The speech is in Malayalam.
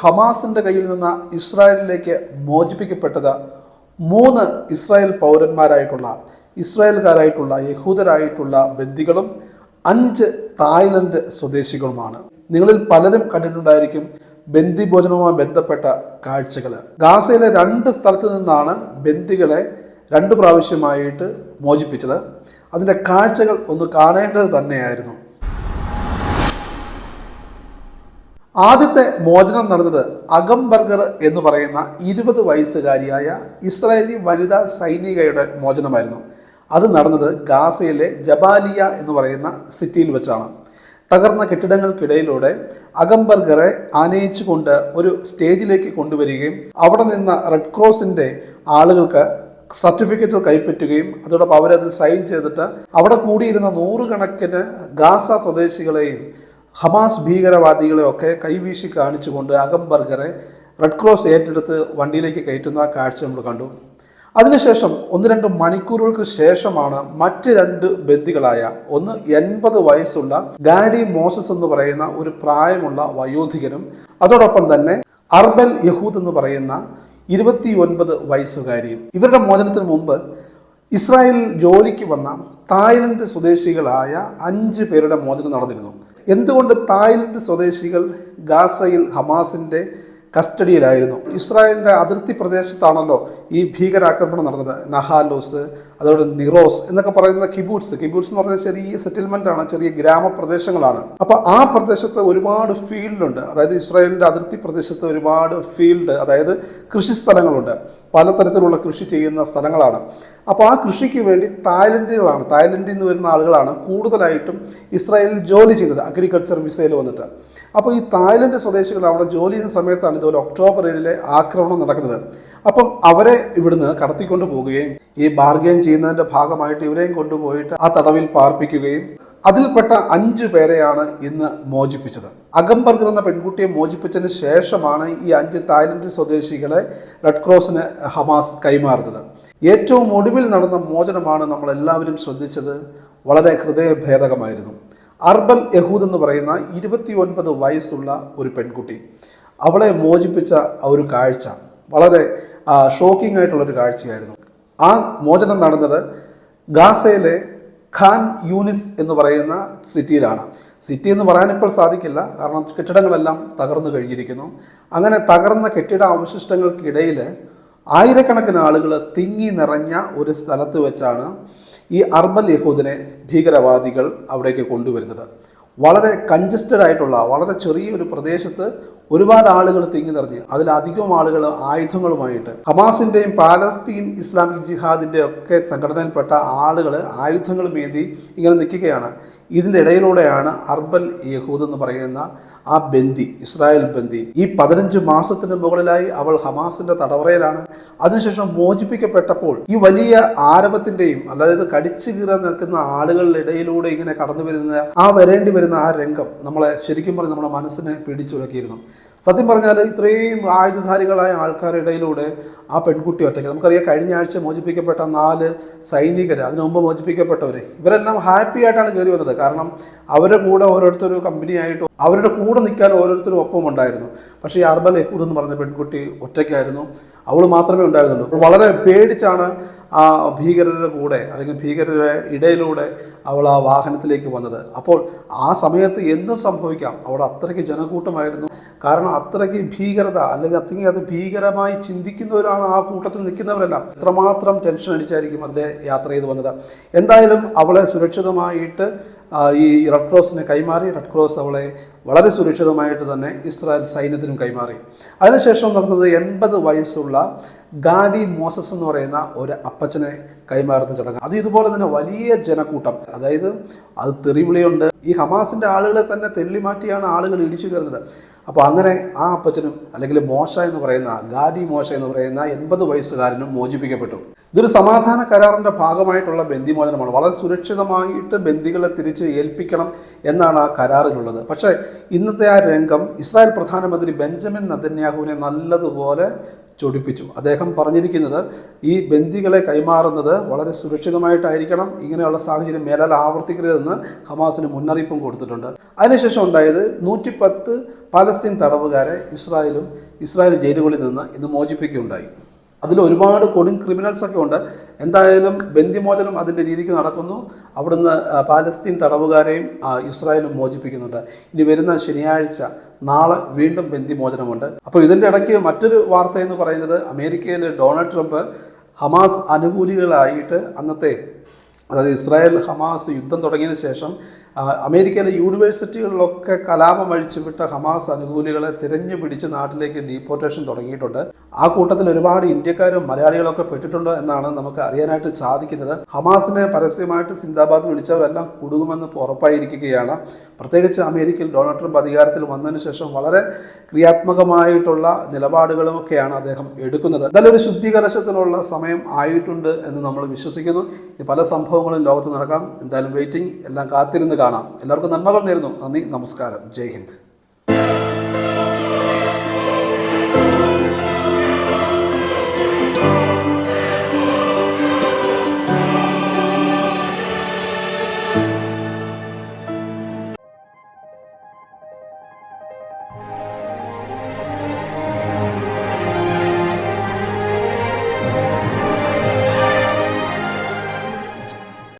ഹമാസിന്റെ കയ്യിൽ നിന്ന് ഇസ്രായേലിലേക്ക് മോചിപ്പിക്കപ്പെട്ടത് മൂന്ന് ഇസ്രായേൽ പൗരന്മാരായിട്ടുള്ള ഇസ്രായേൽക്കാരായിട്ടുള്ള യഹൂദരായിട്ടുള്ള ബന്ദികളും അഞ്ച് തായ്ലൻഡ് സ്വദേശികളുമാണ്. നിങ്ങളിൽ പലരും കണ്ടിട്ടുണ്ടായിരിക്കും ബന്ദി ഭോജനവുമായി ബന്ധപ്പെട്ട കാഴ്ചകൾ ഗാസയിലെ രണ്ട് സ്ഥലത്ത് നിന്നാണ് ബന്ദികളെ രണ്ട് പ്രാവശ്യമായിട്ട് മോചിപ്പിച്ചത്. അതിന്റെ കാഴ്ചകൾ ഒന്ന് കാണേണ്ടത് തന്നെയായിരുന്നു. ആദ്യത്തെ മോചനം നടന്നത് അഗംബർഗർ എന്ന് പറയുന്ന ഇരുപത് വയസ്സുകാരിയായ ഇസ്രായേലി വനിതാ സൈനികയുടെ മോചനമായിരുന്നു. അത് നടന്നത് ഗാസയിലെ ജബാലിയ എന്ന് പറയുന്ന സിറ്റിയിൽ വെച്ചാണ്. തകർന്ന കെട്ടിടങ്ങൾക്കിടയിലൂടെ അഗംബർഗറെ ആനയിച്ചുകൊണ്ട് ഒരു സ്റ്റേജിലേക്ക് കൊണ്ടുവരികയും അവിടെ നിന്ന് റെഡ് ക്രോസിന്റെ ആളുകൾക്ക് സർട്ടിഫിക്കറ്റുകൾ കൈപ്പറ്റുകയും അതോടൊപ്പം അവരത് സൈൻ ചെയ്തിട്ട് അവിടെ കൂടിയിരുന്ന നൂറുകണക്കിന് ഗാസ സ്വദേശികളെയും ഹമാസ് ഭീകരവാദികളെ ഒക്കെ കൈവീശി കാണിച്ചുകൊണ്ട് അഗംബർഗറെ റെഡ് ക്രോസ് ഏറ്റെടുത്ത് വണ്ടിയിലേക്ക് കയറ്റുന്ന കാഴ്ച നമ്മൾ കണ്ടു. അതിനുശേഷം ഒന്ന് രണ്ട് മണിക്കൂറുകൾക്ക് ശേഷമാണ് മറ്റ് രണ്ട് ബന്ദികളായ ഒന്ന് എൺപത് വയസ്സുള്ള ഗാഡി മോസസ് എന്ന് പറയുന്ന ഒരു പ്രായമുള്ള വയോധികനും അതോടൊപ്പം തന്നെ അർബൽ യഹൂദ് എന്ന് പറയുന്ന ഇരുപത്തി ഒൻപത് വയസ്സുകാരിയും. ഇവരുടെ മോചനത്തിന് മുമ്പ് ഇസ്രായേലിൽ ജോലിക്ക് വന്ന തായ്ലൻഡ് സ്വദേശികളായ അഞ്ച് പേരുടെ മോചനം നടന്നിരുന്നു. എന്തുകൊണ്ട് തായ്ലൻഡ് സ്വദേശികൾ ഗാസയിൽ ഹമാസിന്റെ കസ്റ്റഡിയിലായിരുന്നു. ഇസ്രായേലിന്റെ അതിർത്തി പ്രദേശത്താണല്ലോ ഈ ഭീകരാക്രമണം നടന്നത്. നഹാലോസ് അതോടെ നിറോസ് എന്നൊക്കെ പറയുന്ന കിബൂട്സ് കിബൂട്സ് എന്ന് പറഞ്ഞാൽ ചെറിയ സെറ്റിൽമെന്റ് ആണ് ചെറിയ ഗ്രാമപ്രദേശങ്ങളാണ്. അപ്പോൾ ആ പ്രദേശത്ത് ഒരുപാട് ഫീൽഡുണ്ട് അതായത് ഇസ്രായേലിന്റെ അതിർത്തി പ്രദേശത്ത് ഒരുപാട് ഫീൽഡ് അതായത് കൃഷി സ്ഥലങ്ങളുണ്ട്. പലതരത്തിലുള്ള കൃഷി ചെയ്യുന്ന സ്ഥലങ്ങളാണ്. അപ്പോൾ ആ കൃഷിക്ക് വേണ്ടി തായ്ലൻഡുകളാണ് തായ്ലൻഡിൽ നിന്ന് വരുന്ന ആളുകളാണ് കൂടുതലായിട്ടും ഇസ്രായേലിൽ ജോലി ചെയ്തത്. അഗ്രികൾച്ചർ വിസയിൽ വന്നിട്ട്. അപ്പോൾ ഈ തായ്ലൻഡ് സ്വദേശികൾ അവിടെ ജോലി ചെയ്യുന്ന സമയത്താണ് ഇതുപോലെ ഒക്ടോബർ ഏഴിലെ ആക്രമണം നടക്കുന്നത്. അപ്പം അവരെ ഇവിടുന്ന് കടത്തിക്കൊണ്ട് പോവുകയും ഈ ബാർഗെയിൻ ചെയ്യുന്നതിന്റെ ഭാഗമായിട്ട് ഇവരെയും കൊണ്ടുപോയിട്ട് ആ തടവിൽ പാർപ്പിക്കുകയും അതിൽപ്പെട്ട അഞ്ചു പേരെയാണ് ഇന്ന് മോചിപ്പിച്ചത്. അഗംബർഗർ എന്ന പെൺകുട്ടിയെ മോചിപ്പിച്ചതിന് ശേഷമാണ് ഈ അഞ്ച് തായ്ലൻഡ് സ്വദേശികളെ റെഡ് ക്രോസിന് ഹമാസ് കൈമാറുന്നത്. ഏറ്റവും ഒടുവിൽ നടന്ന മോചനമാണ് നമ്മളെല്ലാവരും ശ്രദ്ധിച്ചത്. വളരെ ഹൃദയഭേദകമായിരുന്നു. അർബൽ യഹൂദ് എന്ന് പറയുന്ന ഇരുപത്തി ഒൻപത് വയസ്സുള്ള ഒരു പെൺകുട്ടി. അവളെ മോചിപ്പിച്ച ഒരു കാഴ്ച വളരെ ഷോക്കിംഗ് ആയിട്ടുള്ള ഒരു കാഴ്ചയായിരുന്നു. ആ മോചനം നടന്നത് ഗാസയിലെ ഖാൻ യൂനിസ് എന്ന് പറയുന്ന സിറ്റിയിലാണ്. സിറ്റി എന്ന് പറയാൻ ഇപ്പോൾ സാധിക്കില്ല കാരണം കെട്ടിടങ്ങളെല്ലാം തകർന്നു കഴിഞ്ഞിരിക്കുന്നു. അങ്ങനെ തകർന്ന കെട്ടിട അവശിഷ്ടങ്ങൾക്കിടയിൽ ആയിരക്കണക്കിന് ആളുകൾ തിങ്ങി നിറഞ്ഞ ഒരു സ്ഥലത്ത് വെച്ചാണ് ഈ അർബൽ യഹൂദിനെ ഭീകരവാദികൾ അവിടേക്ക് കൊണ്ടുവരുന്നത്. വളരെ കൺജസ്റ്റഡ് ആയിട്ടുള്ള വളരെ ചെറിയൊരു പ്രദേശത്ത് ഒരുപാട് ആളുകൾ തിങ്ങി നിറഞ്ഞ് അതിലധികം ആളുകൾ ആയുധങ്ങളുമായിട്ട്. ഹമാസിന്റെയും പാലസ്തീൻ ഇസ്ലാമിക് ജിഹാദിന്റെ ഒക്കെ സംഘടനയിൽപ്പെട്ട ആളുകൾ ആയുധങ്ങളുമേന്തി ഇങ്ങനെ നിൽക്കുകയാണ്. ഇതിന്റെ ഇടയിലൂടെയാണ് അർബൽ യഹൂദ് എന്ന് പറയുന്ന ആ ബന്ദി ഇസ്രായേൽ ബന്ദി ഈ പതിനഞ്ച് മാസത്തിന് മുകളിലായി അവൾ ഹമാസിന്റെ തടവറയിലാണ്. അതിനുശേഷം മോചിപ്പിക്കപ്പെട്ടപ്പോൾ ഈ വലിയ ആരവത്തിന്റെയും അതായത് കടിച്ചു കീറ നിൽക്കുന്ന ആളുകളുടെ ഇടയിലൂടെ ഇങ്ങനെ കടന്നു വരുന്ന ആ വരേണ്ടി വരുന്ന ആ രംഗം നമ്മളെ ശരിക്കും പറഞ്ഞ് നമ്മുടെ മനസ്സിനെ പിടിച്ചുലക്കിയിരുന്നു. സത്യം പറഞ്ഞാൽ ഇത്രയും ആയുധധാരികളായ ആൾക്കാരുടെയിലൂടെ ആ പെൺകുട്ടി ഒറ്റയ്ക്ക്. നമുക്കറിയാം കഴിഞ്ഞ ആഴ്ച മോചിപ്പിക്കപ്പെട്ട നാല് സൈനികർ അതിനു മുമ്പ് മോചിപ്പിക്കപ്പെട്ടവർ ഇവരെല്ലാം ഹാപ്പി ആയിട്ടാണ് കയറി വന്നത്. കാരണം അവരുടെ കൂടെ ഓരോരുത്തരും കമ്പനിയായിട്ട് അവരുടെ കൂടെ നിൽക്കാൻ ഓരോരുത്തരും ഒപ്പം ഉണ്ടായിരുന്നു പക്ഷേ ഈ അർബൽ എന്ന് പറഞ്ഞ പെൺകുട്ടി ഒറ്റയ്ക്കായിരുന്നു. അവൾ മാത്രമേ ഉണ്ടായിരുന്നുള്ളൂ. വളരെ പേടിച്ചാണ് ആ ഭീകരരുടെ കൂടെ അല്ലെങ്കിൽ ഭീകരരുടെ ഇടയിലൂടെ അവൾ ആ വാഹനത്തിലേക്ക് വന്നത്. അപ്പോൾ ആ സമയത്ത് എന്തും സംഭവിക്കാം. അവിടെ അത്രയ്ക്ക് ജനക്കൂട്ടമായിരുന്നു. കാരണം അത്രയ്ക്ക് ഭീകരത അല്ലെങ്കിൽ അത്രയ്ക്ക് അത് ഭീകരമായി ചിന്തിക്കുന്നവരാണ് ആ കൂട്ടത്തിൽ നിൽക്കുന്നവരെല്ലാം. എത്രമാത്രം ടെൻഷൻ അടിച്ചായിരിക്കും അതിലെ യാത്ര ചെയ്ത് വന്നത്. എന്തായാലും അവളെ സുരക്ഷിതമായിട്ട് ഈ റെഡ് ക്രോസിനെ കൈമാറി റെഡ് ക്രോസ് അവളെ വളരെ സുരക്ഷിതമായിട്ട് തന്നെ ഇസ്രായേൽ സൈന്യത്തിനും കൈമാറി. അതിനുശേഷം നടന്നത് എൺപത് വയസ്സുള്ള ഗാഡി മോസസ് എന്ന് പറയുന്ന ഒരു അപ്പച്ചനെ കൈമാറുന്ന ചടങ്ങ്. അത് ഇതുപോലെ തന്നെ വലിയ ജനക്കൂട്ടം. അതായത് അത് തെറിവിളിയുണ്ട്. ഈ ഹമാസിന്റെ ആളുകളെ തന്നെ തെള്ളിമാറ്റിയാണ് ആളുകൾ ഇടിച്ചു കയറുന്നത്. അപ്പോൾ അങ്ങനെ ആ അപ്പച്ചനും അല്ലെങ്കിൽ മോശ എന്ന് പറയുന്ന ഗാരി മോശ എന്ന് പറയുന്ന എൺപത് വയസ്സുകാരനും മോചിപ്പിക്കപ്പെട്ടു. ഇതൊരു സമാധാന കരാറിന്റെ ഭാഗമായിട്ടുള്ള ബന്ധിമോചനമാണ് വളരെ സുരക്ഷിതമായിട്ട് ബന്ദികളെ തിരിച്ച് ഏൽപ്പിക്കണം എന്നാണ് ആ കരാറിലുള്ളത്. പക്ഷേ ഇന്നത്തെ ആ രംഗം ഇസ്രായേൽ പ്രധാനമന്ത്രി ബെഞ്ചമിൻ നദന്യാഹുവിനെ നല്ലതുപോലെ ചൊടിപ്പിച്ചു. അദ്ദേഹം പറഞ്ഞിരിക്കുന്നത് ഈ ബന്ദികളെ കൈമാറുന്നത് വളരെ സുരക്ഷിതമായിട്ടായിരിക്കണം ഇങ്ങനെയുള്ള സാഹചര്യം മേലാൽ ആവർത്തിക്കരുതെന്ന് ഹമാസിന് മുന്നറിയിപ്പും കൊടുത്തിട്ടുണ്ട്. അതിനുശേഷം ഉണ്ടായത് നൂറ്റിപ്പത്ത് പാലസ്തീൻ തടവുകാരെ ഇസ്രായേലും ഇസ്രായേൽ ജയിലുകളിൽ നിന്ന് ഇന്ന് മോചിപ്പിക്കുകയുണ്ടായി. അതിൽ ഒരുപാട് കൊടും ക്രിമിനൽസ് ഒക്കെ ഉണ്ട്. എന്തായാലും ബന്ദിമോചനം അതിന്റെ രീതിക്ക് നടക്കുന്നു. അവിടുന്ന് പാലസ്തീൻ തടവുകാരെയും ഇസ്രായേലും മോചിപ്പിക്കുന്നുണ്ട്. ഇനി വരുന്ന ശനിയാഴ്ച നാളെ വീണ്ടും ബന്ദിമോചനമുണ്ട്. അപ്പോൾ ഇതിന്റെ ഇടയ്ക്ക് മറ്റൊരു വാർത്ത എന്ന് പറയുന്നത് അമേരിക്കയിൽ ഡൊണാൾഡ് ട്രംപ് ഹമാസ് അനുകൂലികളായിട്ട് അന്നത്തെ അതായത് ഇസ്രായേൽ ഹമാസ് യുദ്ധം തുടങ്ങിയതിന് ശേഷം അമേരിക്കയിലെ യൂണിവേഴ്സിറ്റികളിലൊക്കെ കലാപം അഴിച്ചുവിട്ട ഹമാസ് അനുകൂലികളെ തിരഞ്ഞു പിടിച്ച് നാട്ടിലേക്ക് ഡീപ്പോർട്ടേഷൻ തുടങ്ങിയിട്ടുണ്ട്. ആ കൂട്ടത്തിൽ ഒരുപാട് ഇന്ത്യക്കാരും മലയാളികളൊക്കെ പെട്ടിട്ടുണ്ട് എന്നാണ് നമുക്ക് അറിയാനായിട്ട് സാധിക്കുന്നത്. ഹമാസിനെ പരസ്യമായിട്ട് സിന്ദാബാദ് വിളിച്ചവരെല്ലാം കുടുങ്ങുമെന്ന് ഉറപ്പായിരിക്കുകയാണ്. പ്രത്യേകിച്ച് അമേരിക്കയിൽ ഡൊണാൾഡ് ട്രംപ് അധികാരത്തിൽ വന്നതിന് ശേഷം വളരെ ക്രിയാത്മകമായിട്ടുള്ള നിലപാടുകളുമൊക്കെയാണ് അദ്ദേഹം എടുക്കുന്നത്. നല്ലൊരു ഒരു ശുദ്ധീകരണത്തിനുള്ള സമയം ആയിട്ടുണ്ട് എന്ന് നമ്മൾ വിശ്വസിക്കുന്നു. പല പല സംഭവങ്ങളും ലോകത്ത് നടക്കാം. എന്തായാലും വെയിറ്റിംഗ് എല്ലാം കാത്തിരുന്ന് കാണാം. എല്ലാവർക്കും നന്മകൾ നേരുന്നു. നന്ദി. നമസ്കാരം. ജയ് ഹിന്ദ്.